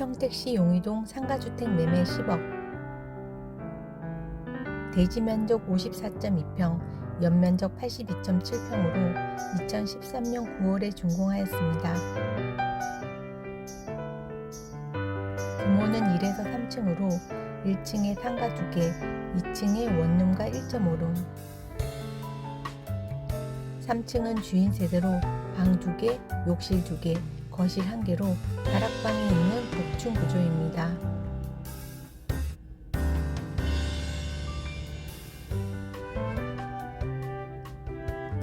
평택시 용의동 상가주택 매매 10억 대지 면적 54.2평, 연면적 82.7평으로 2013년 9월에 준공하였습니다. 규모는 1에서 3층으로 1층에 상가 2개, 2층에 원룸과 1.5룸, 3층은 주인 세대로 방 2개, 욕실 2개, 거실 1개로 다락방이 있는 복층 구조입니다.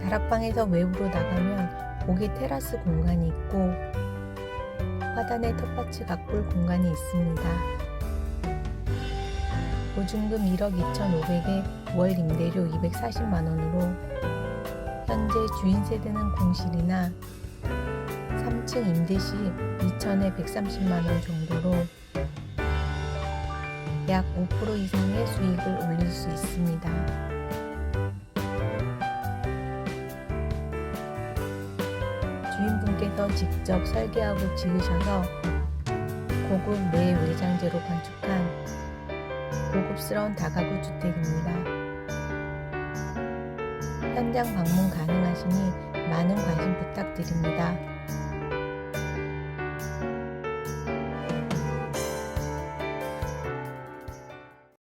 다락방에서 외부로 나가면 고개 테라스 공간이 있고 화단에 텃밭이 가꿀 공간이 있습니다. 보증금 1억 2,500에 월 임대료 240만 원으로 현재 주인 세대는 공실이나 3층 임대 시 2천에 130만 원 정도로 약 5% 이상의 수익을 올릴 수 있습니다. 주인분께서 직접 설계하고 지으셔서 고급 내 외장재로 건축한 고급스러운 다가구 주택입니다. 현장 방문 가능하시니 많은 관심 부탁드립니다.